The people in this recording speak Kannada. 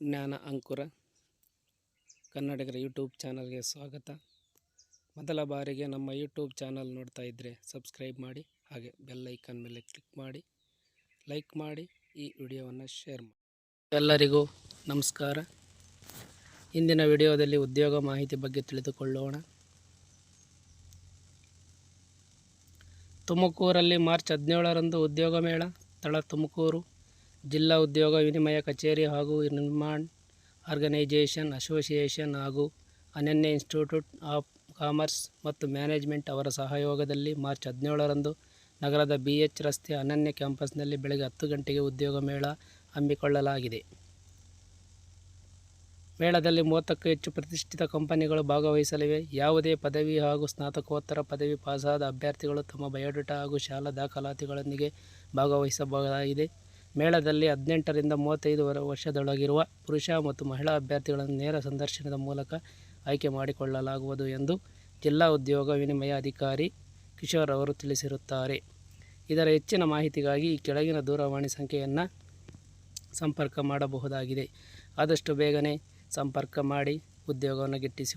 ಜ್ಞಾನ ಅಂಕುರ, ಕನ್ನಡಿಗರ ಯೂಟ್ಯೂಬ್ ಚಾನಲ್ಗೆ ಸ್ವಾಗತ. ಮೊದಲ ಬಾರಿಗೆ ನಮ್ಮ ಯೂಟ್ಯೂಬ್ ಚಾನಲ್ ನೋಡ್ತಾ ಇದ್ದರೆ ಸಬ್ಸ್ಕ್ರೈಬ್ ಮಾಡಿ, ಹಾಗೆ ಬೆಲ್ ಐಕಾನ್ ಮೇಲೆ ಕ್ಲಿಕ್ ಮಾಡಿ, ಲೈಕ್ ಮಾಡಿ, ಈ ವಿಡಿಯೋವನ್ನು ಶೇರ್ ಮಾಡಿ. ಎಲ್ಲರಿಗೂ ನಮಸ್ಕಾರ. ಇಂದಿನ ವಿಡಿಯೋದಲ್ಲಿ ಉದ್ಯೋಗ ಮಾಹಿತಿ ಬಗ್ಗೆ ತಿಳಿದುಕೊಳ್ಳೋಣ. ತುಮಕೂರಲ್ಲಿ ಮಾರ್ಚ್ ಹದಿನೇಳರಂದು ಉದ್ಯೋಗ ಮೇಳ, ತಳ ತುಮಕೂರು. ಜಿಲ್ಲಾ ಉದ್ಯೋಗ ವಿನಿಮಯ ಕಚೇರಿ ಹಾಗೂ ನಿರ್ಮಾಣ್ ಆರ್ಗನೈಜೇಷನ್ ಅಸೋಸಿಯೇಷನ್ ಹಾಗೂ ಅನನ್ಯ ಇನ್ಸ್ಟಿಟ್ಯೂಟ್ ಆಫ್ ಕಾಮರ್ಸ್ ಮತ್ತು ಮ್ಯಾನೇಜ್ಮೆಂಟ್ ಅವರ ಸಹಯೋಗದಲ್ಲಿ ಮಾರ್ಚ್ ಹದಿನೇಳರಂದು ನಗರದ ಬಿ ಎಚ್ ರಸ್ತೆ ಅನನ್ಯ ಕ್ಯಾಂಪಸ್ನಲ್ಲಿ ಬೆಳಗ್ಗೆ ಹತ್ತು ಗಂಟೆಗೆ ಉದ್ಯೋಗ ಮೇಳ ಹಮ್ಮಿಕೊಳ್ಳಲಾಗಿದೆ. ಮೇಳದಲ್ಲಿ ಮೂವತ್ತಕ್ಕೂ ಹೆಚ್ಚು ಪ್ರತಿಷ್ಠಿತ ಕಂಪನಿಗಳು ಭಾಗವಹಿಸಲಿವೆ. ಯಾವುದೇ ಪದವಿ ಹಾಗೂ ಸ್ನಾತಕೋತ್ತರ ಪದವಿ ಪಾಸಾದ ಅಭ್ಯರ್ಥಿಗಳು ತಮ್ಮ ಬಯೋಡೇಟಾ ಹಾಗೂ ಶಾಲಾ ದಾಖಲಾತಿಗಳೊಂದಿಗೆ ಭಾಗವಹಿಸಬಹುದಾಗಿದೆ. ಮೇಳದಲ್ಲಿ ಹದಿನೆಂಟರಿಂದ ಮೂವತ್ತೈದು ವರ ವರ್ಷದೊಳಗಿರುವ ಪುರುಷ ಮತ್ತು ಮಹಿಳಾ ಅಭ್ಯರ್ಥಿಗಳನ್ನು ನೇರ ಸಂದರ್ಶನದ ಮೂಲಕ ಆಯ್ಕೆ ಮಾಡಿಕೊಳ್ಳಲಾಗುವುದು ಎಂದು ಜಿಲ್ಲಾ ಉದ್ಯೋಗ ವಿನಿಮಯ ಅಧಿಕಾರಿ ಕಿಶೋರ್ ಅವರು ತಿಳಿಸಿರುತ್ತಾರೆ. ಇದರ ಹೆಚ್ಚಿನ ಮಾಹಿತಿಗಾಗಿ ಈ ಕೆಳಗಿನ ದೂರವಾಣಿ ಸಂಖ್ಯೆಯನ್ನು ಸಂಪರ್ಕ ಮಾಡಬಹುದಾಗಿದೆ. ಆದಷ್ಟು ಬೇಗನೆ ಸಂಪರ್ಕ ಮಾಡಿ ಉದ್ಯೋಗವನ್ನು ಗಿಟ್ಟಿಸಿ